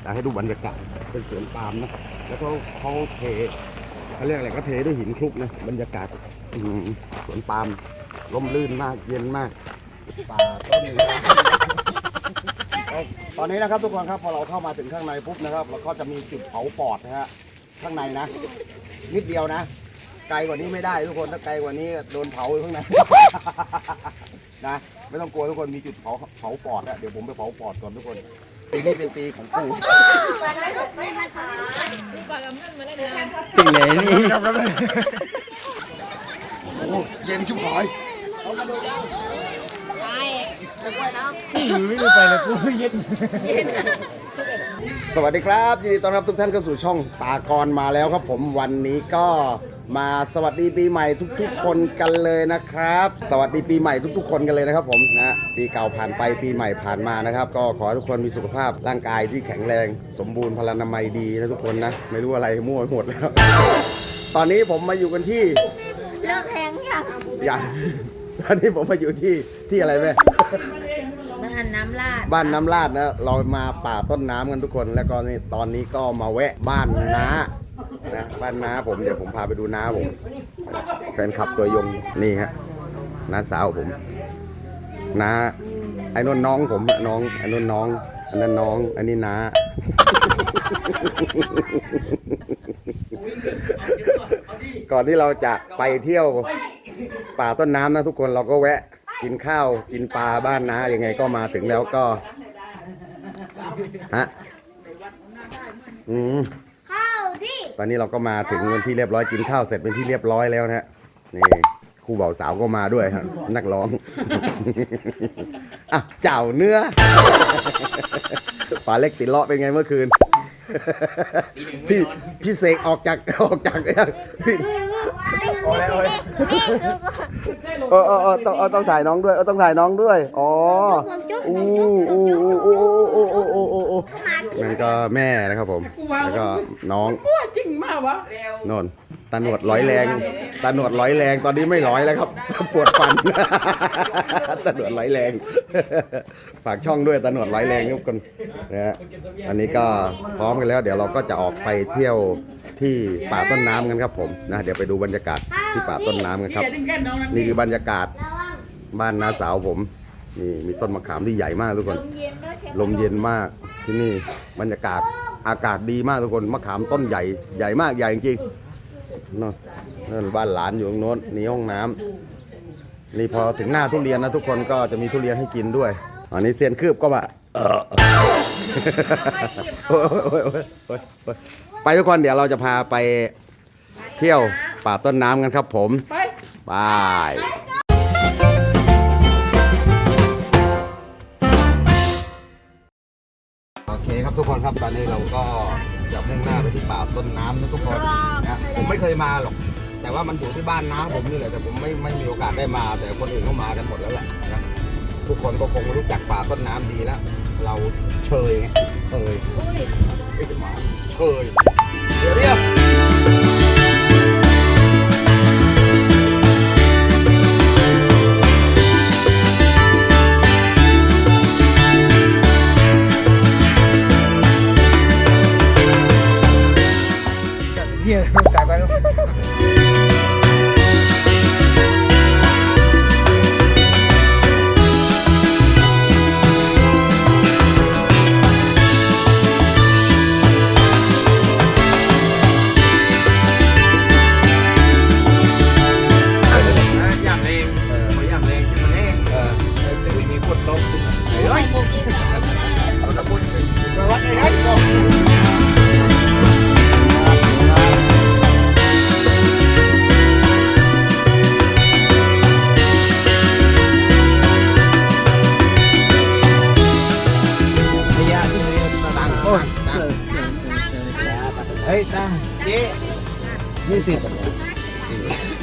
อยากให้ดูบรรยากาศเป็นสวนปาล์มนะแล้วก็เขาเทเขาเรียกอะไรก็เทด้วยหินคลุกนะบรรยากาศสวนปาล์มร่มรื่นมากเย็นมากป่าต้นตอนนี้นะครับทุกคนครับพอเราเข้ามาถึงข้างในปุ๊บนะครับเราก็จะมีจุดเผาปอดนะฮะข้างในนะ นิดเดียวนะไกลกว่านี้ไม่ได้ทุกคนถ้าไกลกว่านี้โดนเผาข้างในนะไม่ต้องกลัวทุกคนมีจุดเผาเผาปอดนะเดี๋ยวผมไปเผาปอดก่อนทุกคน ปีนี้เป็นปีของปู่จริงเลยนี่โอ้เย็นชุบหอยไม่รู้ไปเลยกูเย็นสวัสดีครับยินดีต้อนรับทุกท่านเข้าสู่ช่องตากรมาแล้วครับผมวันนี้ก็ มาสวัสดีปีใหม่ทุกๆ คนกันเลยนะครับ สวัสดีปีใหม่ทุกๆ คนกันเลยนะครับผมนะปีเก่าผ่านไปปีใหม่ผ่านมานะครับ ก็ขอให้ทุกคนมีสุขภาพร่างกายที่แข็งแรง สมบูรณ์พลานามัยดีนะทุกคนนะ ไม่รู้อะไรมั่วไปหมดแล้ว ตอนนี้ผมมาอยู่กันที่เลิกแทงยังอย่างตอนนี้ผมมาอยู่ที่ที่อะไรแม่ บ้านน้ำลาดบ้านน้ำลาดนะเรามาป่าต้นน้ำกันทุกคน แล้วก็นี่ตอนนี้ก็มาแวะบ้านน้า นะบ้านน้าผมเดี๋ยวผมพาไปดูน้าผมแฟนคลับตัวยงนี่ฮะน้าสาวผมน้าไอ้นนน้องผมน้องไอ้นนน้อง อันนั้นน้อง อันนี้น้าก่อนที่เราจะไปเที่ยวป่าต้นน้ำนะทุกคนเราก็แวะ กินข้าวกินปลาบ้านน้ายังไงก็มาถึงแล้วก็ฮะอืม ตอนนี้เราก็มาถึงเป็นที่เรียบร้อยกินข้าวเสร็จเป็นที่เรียบร้อยแล้วนะฮะนี่ครูเบาสาวก็มาด้วยฮะนักร้อง อะเจ้าเนื้อป่าเล็กติดเลาะเป็นไงเมื่อคืน พี่พี่เสกออกจากออกจากพี่ โอ้ยโอ้ยเออเออเออต้องเออต้องถ่ายน้องด้วยเออต้องถ่ายน้องด้วย อ๋ออู้อู้อู้อู้อู้อู้อู้อู้อู้นั่นก็แม่นะครับผม แล้วก็น้องจริงมากวะโนน ตาหนวดร้อยแรง ตาหนวดร้อยแรง ตอนนี้ไม่ร้อยแล้วครับ ปวดฟัน ตาหนวดร้อยแรง ฝากช่องด้วยตาหนวดร้อยแรงทุกคนนะฮะ อันนี้ก็พร้อมกันแล้ว เดี๋ยวเราก็จะออกไปเที่ยวที่ป่าต้นน้ำกันครับผมนะ เดี๋ยวไปดูบรรยากาศที่ป่าต้นน้ำกันครับ นี่คือบรรยากาศบ้านน้าสาวผมนี่มีต้นมะขามที่ใหญ่มากทุกคน ลมเย็นมากที่นี่บรรยากาศอากาศดีมากทุกคนมะขามต้นใหญ่ใหญ่มากใหญ่จริงๆ นั่นนั่นบ้านหลานอยู่ตรงโน้นนี่ห้องน้ำนี่พอถึงหน้าทุเรียนนะทุกคนก็จะมีทุเรียนให้กินด้วยอันนี้เซียนคืบก็ว่าเออโอ้ยโอ้ยโอ้ยโอ้ยโอ้ยไปทุกคนเดี๋ยวเราจะพาไปเที่ยวป่าต้นน้ำกันครับผมบายโอเคครับทุกคนครับตอนนี้เราก็ จะมุ่งหน้าไปที่ป่าต้นน้ำนะทุกคนนะผมไม่เคยมาหรอก แต่ว่ามันอยู่ที่บ้านน้าผมนี่แหละแต่ผมไม่ไม่มีโอกาสได้มา แต่คนอื่นเขามากันหมดแล้วแหละนะทุกคนก็คงรู้จักป่าต้นน้ำดีแล้ว เราเชยไงเชยไม่จะมาเชยเดี๋ยวเรียก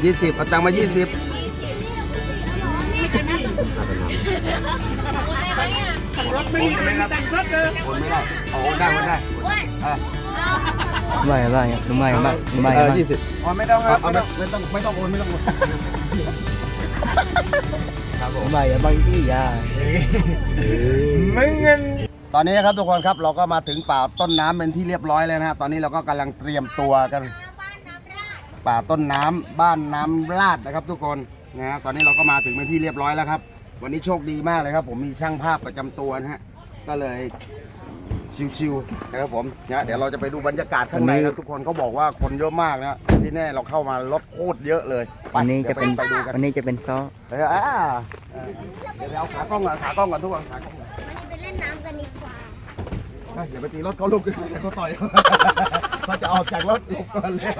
ยี่สิบเอาตังค์มายี่สิบรถไม่มีแต่งรถเลยโอนไม่ได้เอาโอนได้โอนได้เออไม่ไม่ไม่ไม่ไม่เออยี่สิบอ๋อไม่ต้องครับเอาแบบไม่ต้องไม่ต้องโอนไม่ต้องโอนไม่บางที่ยามึงเงินตอนนี้นะครับทุกคนครับเราก็มาถึงป่าต้นน้ำเป็นที่เรียบร้อยแล้วนะฮะตอนนี้เราก็กำลังเตรียมตัวกัน ป่าต้นน้ำบ้านน้ำลาดนะครับ ทุกคนนะฮะตอนนี้เราก็มาถึงเป็นที่เรียบร้อยแล้วครับ วันนี้โชคดีมากเลยครับ ผมมีช่างภาพประจำตัวนะฮะก็เลยชิวๆนะครับผมนะเดี๋ยวเราจะไปดูบรรยากาศข้างในครับทุกคนเขาบอกว่าคนเยอะมากนะที่แน่เราเข้ามารถโคตรเยอะเลยไปวันนี้จะเป็นดี๋ยวไปดูกัน วันนี้จะเป็นซอเอออ่าเออเดี๋ยวเอาขากล้องก่อนขากล้องก่อนทุกคนขากล้องก่อนวันนี้ไปเล่นน้ำกันดีกว่าเฮ้ยอย่าไปตีรถเขาลูกเดี๋ยวเขาต่อย เขาจะออกจากรถลูกก่อนเลย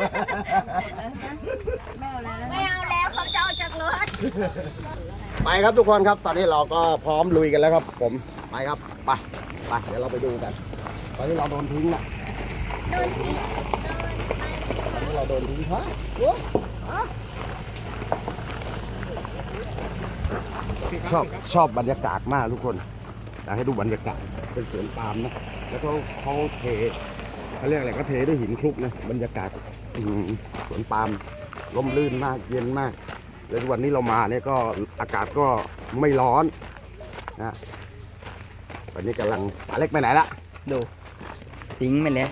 ไม่เอาแล้วเขาจะเอาจากรถ ไปครับทุกคนครับ ตอนนี้เราก็พร้อมลุยกันแล้วครับ ผม ไปครับ ไป ไป เดี๋ยวเราไปดูกัน ตอนนี้เราโดนทิ้งนะโดนทิ้งตอนนี้เราโดนทิ้งฮะชอบชอบบรรยากาศมากทุกคนอยากให้ดูบรรยากาศเป็นสวนปาล์มนะ แล้วก็เขาเท เขาเรียกอะไรก็เทด้วยหินคลุกนะบรรยากาศอื้อหือสวนปาล์มร่มรื่นมากเย็นมาก แล้ววันนี้เรามาเนี่ยก็อากาศก็ไม่ร้อนนะวันนี้กำลังปลาเล็กไปไหนละดูทิ้งไปแล้ว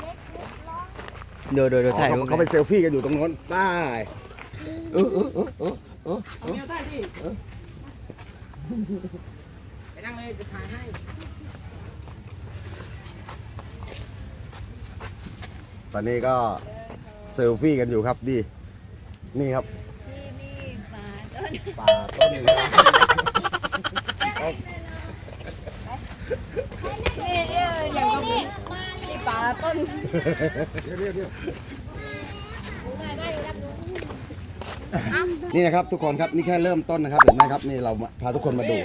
ดูดูดูถ่ายรูปเขาไปเซลฟี่กันอยู่ตรงโน้นได้เออเออเออเออเออไปนั่งเลยจะถ่ายให้ อนนี้ก็เซลฟี่กันอยู่ครับดีนี่ครับป่าต้นนี่เอออย่างกับนี่ปลาต้นนี่นะครับทุกคนครับนี่แค่เริ่มต้นนะครับเห็นไหมครับนี่เราพาทุกคนมาดู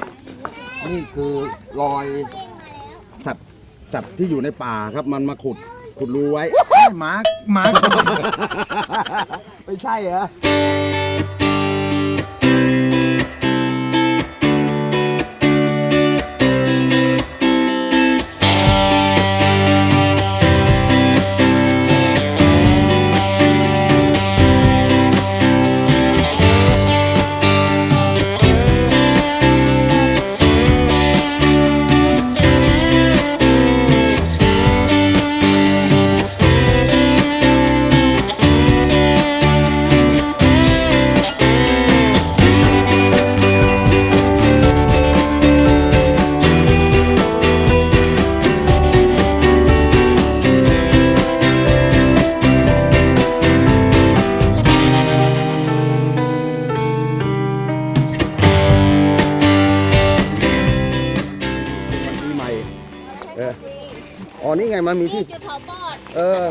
นี่คือรอยสัตว์สัตว์ที่อยู่ในป่าครับมันมาขุด ขุดรูไว้หมาหมาไม่ใช่เหรอ ม่เอออ๋อนี่ไงมันมีที่จุดเผาปอดเออ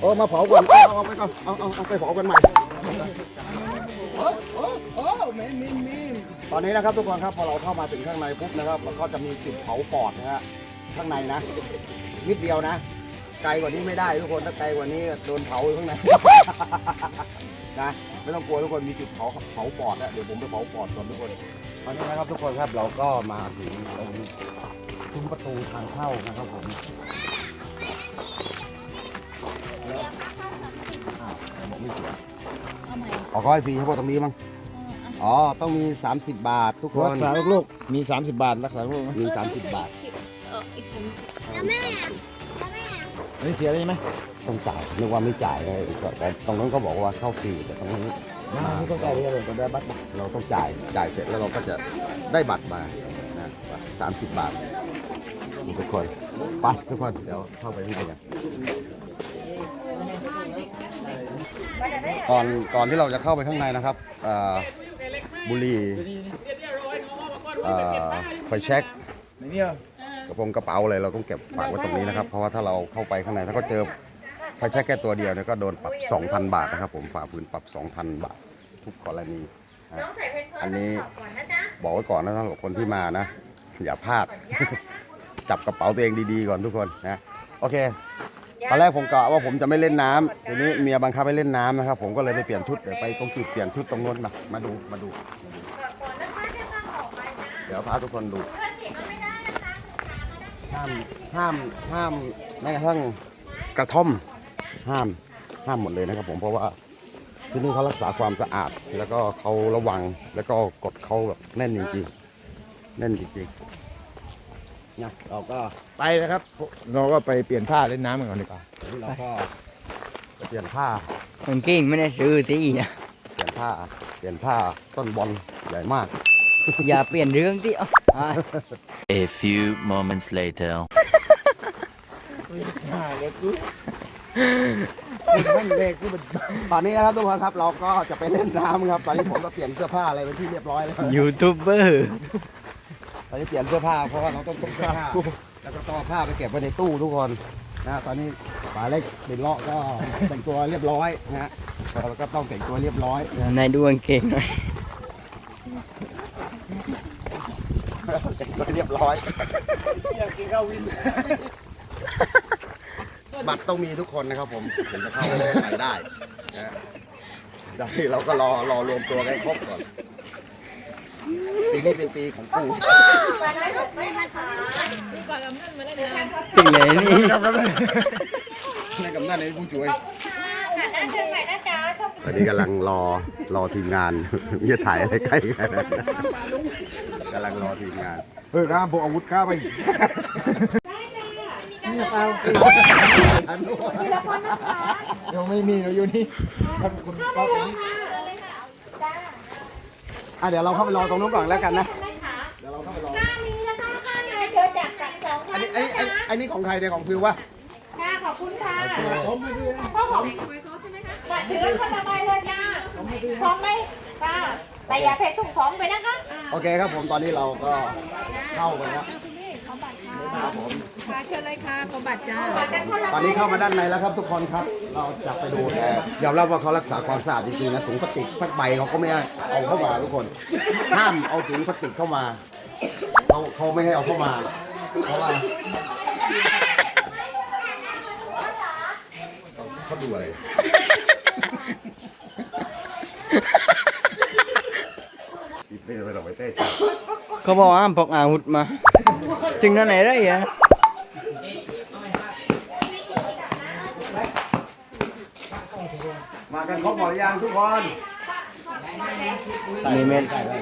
เออมาเผาก่อนเอาเอาไปก่อนเอาเอาเอาไปเผากันใหม่โอ้โอ้มมเมมเมมตอนนี้นะครับทุกคนครับพอเราเข้ามาถึงข้างในปุ๊บนะครับมันก็จะมีจุดเผาปอดนะฮะข้างในนะ นิดเดียวนะ ไกลกว่านี้ไม่ได้ทุกคนถ้าไกลกว่านี้โดนเผาข้างในนะไม่ต้องกลัวทุกคนมีจุดเผาเผาปอดนะเดี๋ยวผมไปเผาปอดก่อนทุกคนตอนนี้นะครับทุกคนครับเราก็มาถึงตรง ซุ้มประตูทางเข้านะครับผมอ้าวไหนบอกไม่เสียอ๋อเขาให้ฟรีเฉพาะตรงนี้มั้งอ๋อ ต้องมี 30 บาททุกคนรักษาลูกๆมี 30 บาทรักษาลูกนะมี 30 บาทแล้วแม่แล้วแม่อันนี้เสียได้ไหมต้องจ่ายนึกว่าไม่จ่ายไงแต่ตรงนั้นเขาบอกว่าเข้าฟรีแต่ตรงนี้มาไม่ต้องจ่ายเลยเราได้บัตรเราต้องจ่าย จ่ายเสร็จแล้วเราก็จะได้บัตรมานะสามสิบบาทนี่ ทุกคนไปทุกคนเดี๋ยวเข้าไปที่กันก่อนก่อนที่เราจะเข้าไปข้างในนะครับเอ่อบุหรี่เอ่อไฟแช็กในนี้เหรอกระโปรงกระเป๋าอะไรเราต้องเก็บฝากไว้ตรงนี้นะครับ เพราะว่าถ้าเราเข้าไปข้างในถ้าเขาเจอไฟแช็กแค่ตัวเดียวเนี่ยก็โดนปรับ 2,000 บาทนะครับ ผมฝ่าฝืนปรับ 2,000 บาท ทุกกรณีนะอันนี้บอกไว้ก่อนนะสำหรับคนที่มานะ อย่าพลาด จับกระเป๋าตัวเองดีๆก่อนทุกคนนะโอเคตอนแรกผมกะว่าผมจะไม่เล่นน้ำทีนี้เมียบังคับให้เล่นน้ำนะครับ ผมก็เลยไปเปลี่ยนชุดเดี๋ยวไปตรงจุดเปลี่ยนชุดตรงนู้นมามาดูมาดูมาดู เดี๋ยวพาทุกคนดู ห้ามห้ามห้ามแม้กระทั่งกระท่อมห้ามห้ามหมดเลยนะครับ ผมเพราะว่าที่นี่เขารักษาความสะอาด แล้วก็เขาระวังแล้วก็กฎเขาแบบแน่นจริงๆแน่นจริงๆ นะเราก็ไปนะครับ เราก็ไปเปลี่ยนผ้าเล่นน้ำกันก่อนดีกว่าเราก็จะเปลี่ยนผ้ามันกิ้งไม่ได้ซื้อที่อะเปลี่ยนผ้าเปลี่ยนผ้าต้นบอลใหญ่มาก อย่าเปลี่ยนเรื่องที่เอาอะ A few moments later. ตอนนี้นะครับทุกคนครับ เราก็จะไปเล่นน้ำครับ ตอนนี้ผมก็เปลี่ยนเสื้อผ้าอะไรเป็นที่เรียบร้อยแล้วยูทูบเบอร์ ตอนนี้เปลี่ยนเสื้อผ้าเพราะว่าเราต้องเก็บเสื้อผ้าแล้วก็ต้องเอาผ้าไปเก็บไว้ในตู้ทุกคนนะตอนนี้ป๋าเล็กเป็นเลาะก็แต่งตัวเรียบร้อยนะฮะเราก็ต้องแต่งตัวเรียบร้อยนะนายดูกางเกงหน่อยแต่งตัวเรียบร้อยอยากกินข้าววินบัตรต้องมีทุกคนนะครับผมถึงจะเข้าไปไหนได้นะฮะเดี๋ยวนี้เราก็รอรอรวมตัวกันให้ครบก่อน ปีนี้เป็นปีของปูถึงไหนนี่ในกำนันในผู้ช่วยตอนนี้กำลังรอรอทีมงานจะถ่ายอะไรใกล้กันกำลังรอทีมงานเฮ้ยข้ามพกอาวุธข้าไปยังไม่มีเราอยู่นี่ครับคุณป้าไปนี่ อะเดี๋ยวเราเข้าไปรอตรงนู้นก่อนแล้วกันนะข้ามีนะคะข้ามีเดี๋ยวจัดจัดสองอัท่านนนี้ อันนะนี้อันคะอันนี้ของใครเนี่ยของฟิววะค่ะขอบคุณค่ะพ่อของบัตรถือคนละใบเลยจ้าพร้อมไหมค่ะแต่อย่าเทถุงของไปนะคะ โอเคครับผมตอนนี้เราก็เข้าไปแล้ว ครับผมค่ะเชิญเลยค่ะขอบัตรจ้าบัตรกันคนละตอนนี้เข้ามาด้านในแล้วครับทุกคนครับ เราจะไปดูแต่ยอมรับว่าเขารักษาความสะอาดจริงๆนะถุงพลาสติกพักใบเขาก็ไม่ให้เอาเข้ามาทุกคน ห้ามเอาถุงพลาสติกเข้ามาเขาเขาไม่ให้เอาเข้ามาเพราะว่าเขาดูอะไรไม่ไปหรอกไปเต้เขาบอกว่าห้ามพกอาวุธมา ถึงนั่นไหนได้อะมากันครบหมดหรือยังทุกคนนี่ไม่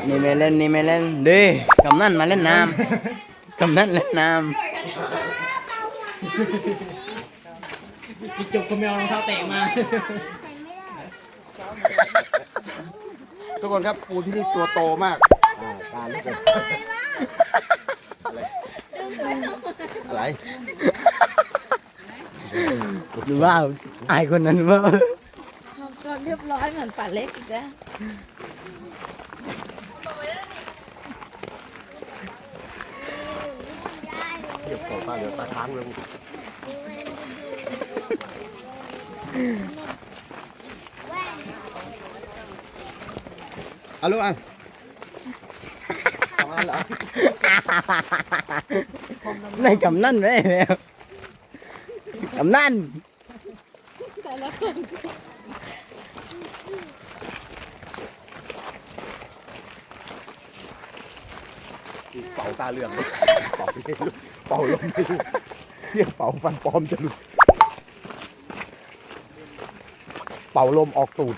นี่ไม่เล่นนี่ไม่เล่นดิกำนันมาเล่นน้ำกำนันเล่นน้จุกคนไม่เอารองเท้าเตะมา ทุกคนครับปูที่นี่ตัวโตมากอ่าตาลูกอะไร อะไรำหรือว่าไอายคนนั้นว่าก็เรียบร้อยเหมือนป่าเล็กอีกแล้วเทียบกับตาเหลือตาค้างเลยเอาลูกอะเอาละ ได้กำนั่นไปแล้วกำนั่นเป่าตาเหลืองเลยเป่าไม่ได้เป่าลมไม่ลูกเทียบเป่าฟันปลอมจะหลุดเป่าลมออกตูด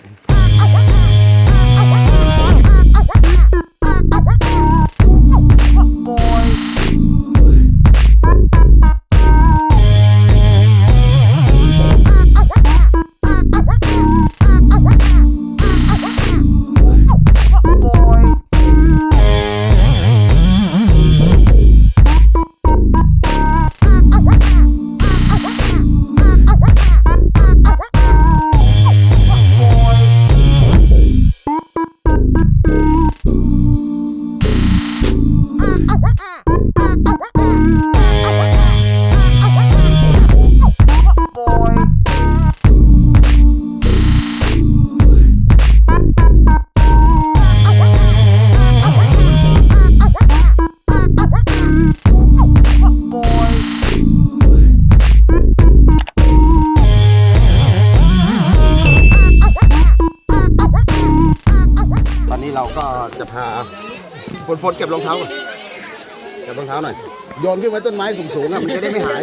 รองเท้าหน่อย โยนขึ้นไว้ต้นไม้สูงๆอะมันจะได้ไม่หาย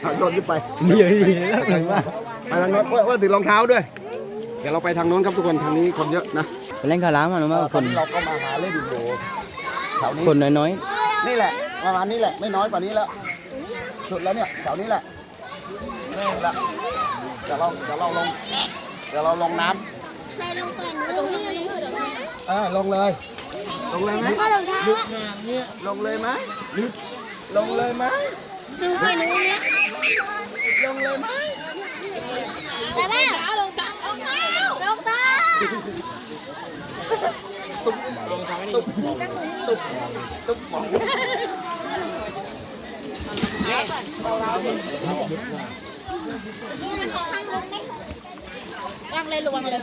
เอาโยนขึ้นไปเดี๋ยวดีแล้วเหมือนว่าไปทางโน้นว่าว่าถือรองเท้าด้วย เดี๋ยวเราไปทางโน้นครับทุกคนทางนี้คนเยอะนะ ไปเล่นข้าวหล้างมาหรือว่าตคอนนนี้เราก็มาหาเล่นอยู่แถวนี้คนน้อยนี่แหละเอประมาณนี้แหละไม่น้อยกว่านี้แล้ว สุดแล้วเนี่ยแถวนี้แหละนี่แหละเดี๋ยวเราเดี๋ยวเราลงเดี๋ยวเราลงน้ไปลงไปลงที่ลงที่ำเออลงเลย ลงเลยไหมก็ลงเท้าลงเลยไหมลงเลยไหมดูไปนู้นเนี่ยลงเลยไหมแต่แม่ลงเท้าลงเท้าลงเท้าตุ๊บตุ๊บตุ๊บตุ๊บบอกวา งเลยระวังเลย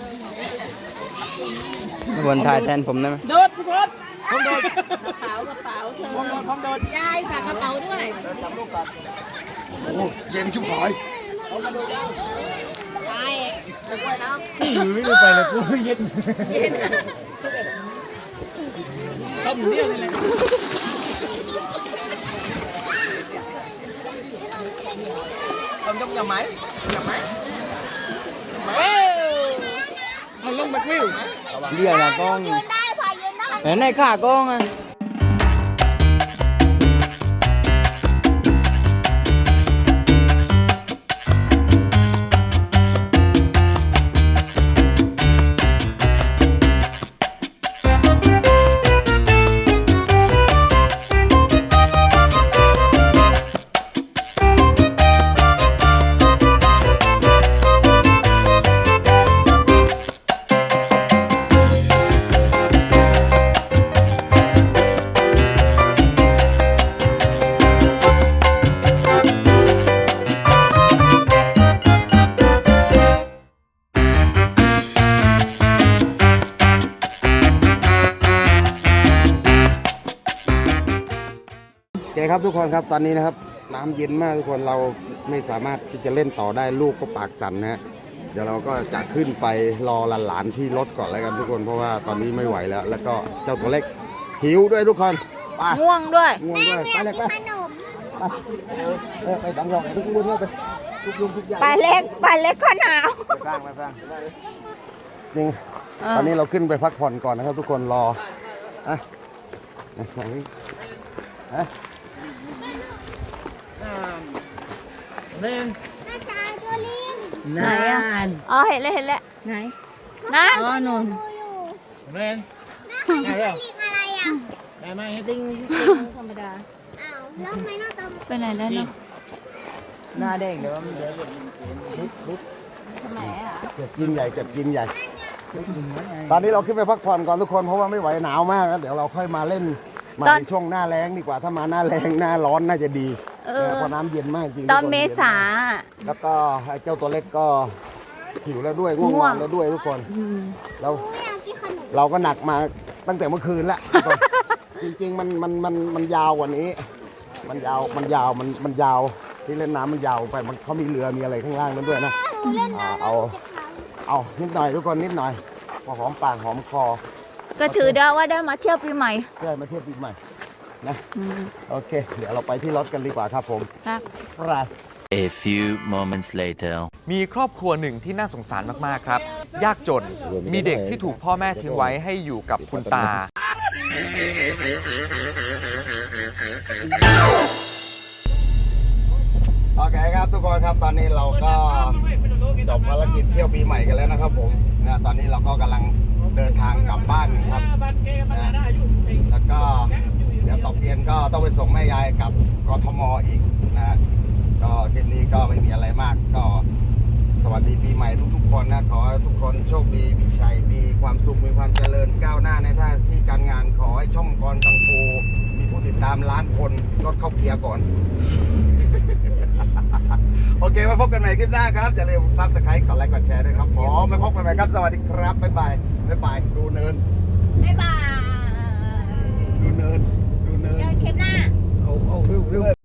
บนถ่ายแทนผมได้ไหมโดดพี่พศผมโดดกระเป๋ากระเป๋าเธอผมโดดผมโดดยายฝากกระเป๋าด้วยโอ้เย็นชุบหอยตายไม่ไปเลยกูเย็นต้มเรื่องเลยทำยกยำไหมยำไหมมันลงมเรียกนะกล้องยืนได้พอยืนไห็นในขาก ล้องอะโอเคครับ ทุกคนครับตอนนี้นะครับ น้ำเย็นมากทุกคนเราไม่สามารถที่จะเล่นต่อได้ลูกก็ปากสั่นนะฮะเดี๋ยวเราก็จะขึ้นไปรอหลานๆที่รถก่อนแล้วกันทุกคนเพราะว่าตอนนี้ไม่ไหวแล้ว แล้วก็เจ้าตัวเล็กหิวด้วยทุกคนไปง่วงด้วยง่วงด้วยไปเลยไปขนมเออไปดังรองทุกคนเลยไปทุกลุงทุกอย่างปลาเล็กปลาเล็กก็หนาวไปสร้างไปสร้างจริงตอนนี้เราขึ้นไปพักผ่อนก่อนนะครับ ทุกคนรออะอะ ไหนอะอาจารย์ตัวลิงไหนอะอ๋อเห็นแล้วเห็นแล้วไหนนั่นอ๋อนุ่นดูอยู่แม่ลิงอะไรอะลิงธรรมดาอ้าวแล้วทำไมหน้าตาไปไหนได้เนาะหน้าแดงเดี๋ยวมันเดี๋ยวทำไมอะเก็บกินใหญ่เก็บกินใหญ่ตอนนี้เราขึ้นไปพักผ่อนก่อนทุกคนเพราะว่าไม่ไหวหนาวมากแล้วเดี๋ยวเราค่อยมาเล่นมาในช่วงหน้าแรงดีกว่าถ้ามาหน้าแรงหน้าร้อนน่าจะดี เออ เพราะน้ำเย็นมากจริงตอนทุกคเมษา แล้วก็ไอ้เจ้าตัวเล็กก็หิวแล้วด้วยง่วงง่นวองนแล้วด้วยทุกคนแล้วอยากกินขนมเราก็หนักมาตั้งแต่เมื่อคืนแล้วทุกคนจริงๆมันมันมันมันยาวกว่านี้ มันยาวมันยาวมันมันยาวที่เล่นน้ำมันยาวไปมันเขามีเรือมีอะไรข้างล่างนั้นด้วยนะอ่าเอาเอานิดหน่อยทุกคนนิดหน่อยพอหอมปากหอมคอก็ถือได้ว่าได้มาเที่ยวปีใหม่ เพื่อมาเที่ยวปีใหม่ นะโอเค เดี๋ยวเราไปที่รถกันดีกว่าครับผมครับ ไป A few moments later. มีครอบครัวหนึ่งที่น่าสงสารมาก ๆ ครับ ยากจนมีเด็กที่ถูกพ่อแม่ทิ้งไว้ให้อยู่กับคุณตา โอเคครับทุกคนครับตอนนี้เราก็จบภารกิจเที่ยวปีใหม่กันแล้วนะครับผมนะตอนนี้เราก็กำลัง เดินทางกลับบ้านครับนะแล้วก็เดี๋ยวตอบเย็นก็ต้องไปส่งแม่ยายกับกทมอีกนะก็คลิปนี้ก็ไม่มีอะไรมากก็สวัสดีปีใหม่ทุกๆ คนนะขอให้ทุกคนโชคดีมีชัยมีความสุขมีความเจริญก้าวหน้าในท่าที่การงานขอให้ช่องกรกังฟู มีผู้ติดตามล้านคนก็เข้าเกียร์ก่อน โอเคมาพบกันใหม่คลิปหน้าครับ อย่าลืมซับสไครต์กดไลค์กดแชร์ด้วยครับผมไว้พบกันใหม่ครับ สวัสดีครับบ๊ายบายบ๊ายบายดูเนิน บ๊ายบายดูเนิน ดูเนิน เจอคลิปหน้า เอาเอาเร็วเร็ว